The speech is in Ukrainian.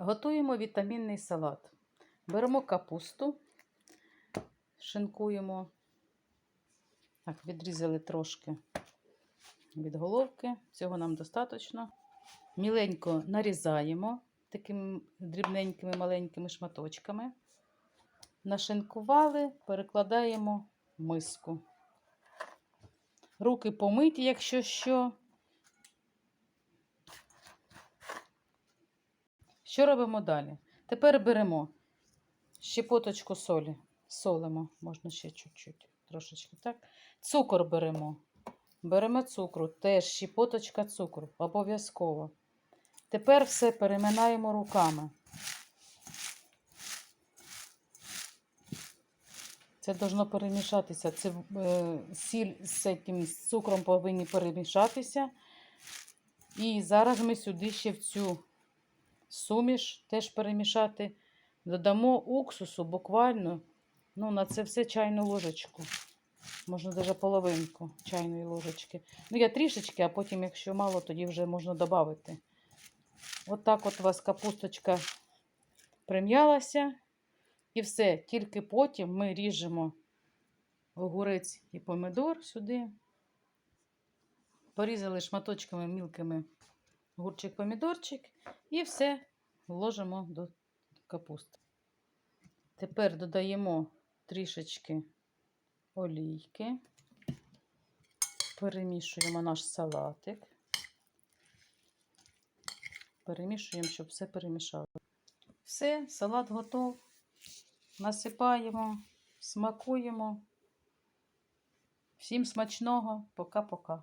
Готуємо вітамінний салат. Беремо капусту, шинкуємо. Так, відрізали трошки від головки. Цього нам достатньо. Міленько нарізаємо такими дрібненькими маленькими шматочками. Нашинкували, перекладаємо в миску. Руки помиті, якщо що. Що робимо далі? Тепер беремо щепоточку солі, солимо, можна ще чуть-чуть, трошечки, так? Цукор беремо. Беремо цукру, теж щепоточка цукру, обов'язково. Тепер все переминаємо руками. Це должно перемішатися. Це е, сіль з цим з цукром повинні перемішатися. І зараз ми сюди ще в цю суміш теж перемішати. Додамо уксусу буквально ну, на це все чайну ложечку. Можна навіть половинку чайної ложечки. Ну, я трішечки, а потім, якщо мало, тоді вже можна додати. От так от у вас капусточка прим'ялася. І все. Тільки потім ми ріжемо огурець і помидор сюди. Порізали шматочками мілкими гурчик помідорчик і все вложимо до капусти. Тепер додаємо трішечки олійки, перемішуємо наш салатик, перемішуємо, щоб все перемішало. Все, салат готов. Насипаємо, смакуємо. Всім смачного, пока-пока.